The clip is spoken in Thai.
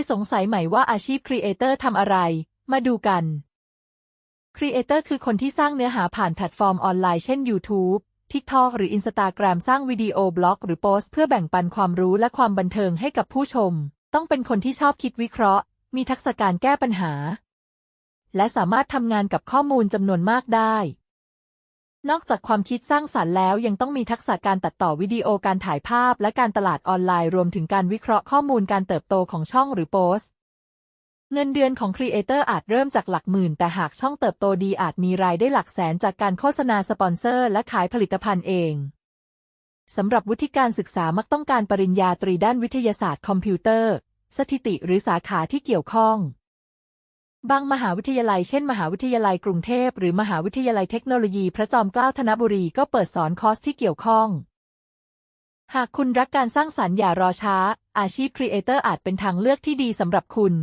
ยสงสัยไหมว่าอาชีพครีเอเตอร์ทำอะไร มาดูกัน ครีเอเตอร์คือคนที่สร้างเนื้อหาผ่านแพลตฟอร์มออนไลน์เช่น YouTube TikTok หรือ Instagram สร้างวิดีโอบล็อก หรือโพสเพื่อแบ่งปันความรู้และความบันเทิงให้กับผู้ชม ต้องเป็นคนที่ชอบคิดวิเคราะห์ มีทักษะการแก้ปัญหา และสามารถทำงานกับข้อมูลจำนวนมากได้ นอกจากความคิดสร้างสรรค์แล้วยังต้องมีทักษะการตัดต่อวิดีโอการถ่ายภาพและการตลาดออนไลน์รวมถึงการวิเคราะห์ข้อมูลการเติบโตของช่องหรือโพสต์เงินเดือนของครีเอเตอร์อาจเริ่มจากหลักหมื่น แต่หากช่องเติบโตดีอาจมีรายได้หลักแสนจากการโฆษณาสปอนเซอร์และขายผลิตภัณฑ์เองสำหรับวุฒิการศึกษามักต้องการปริญญาตรีด้านวิทยาศาสตร์คอมพิวเตอร์ สถิติหรือสาขาที่เกี่ยวข้อง บางมหาวิทยาลัยเช่น มหาวิทยาลัยกรุงเทพหรือมหาวิทยาลัยเทคโนโลยีพระจอมเกล้าธนบุรีก็เปิดสอนคอร์สที่เกี่ยวข้อง หากคุณรักการสร้างสรรค์อย่ารอช้า อาชีพครีเอเตอร์อาจเป็นทางเลือกที่ดีสำหรับคุณ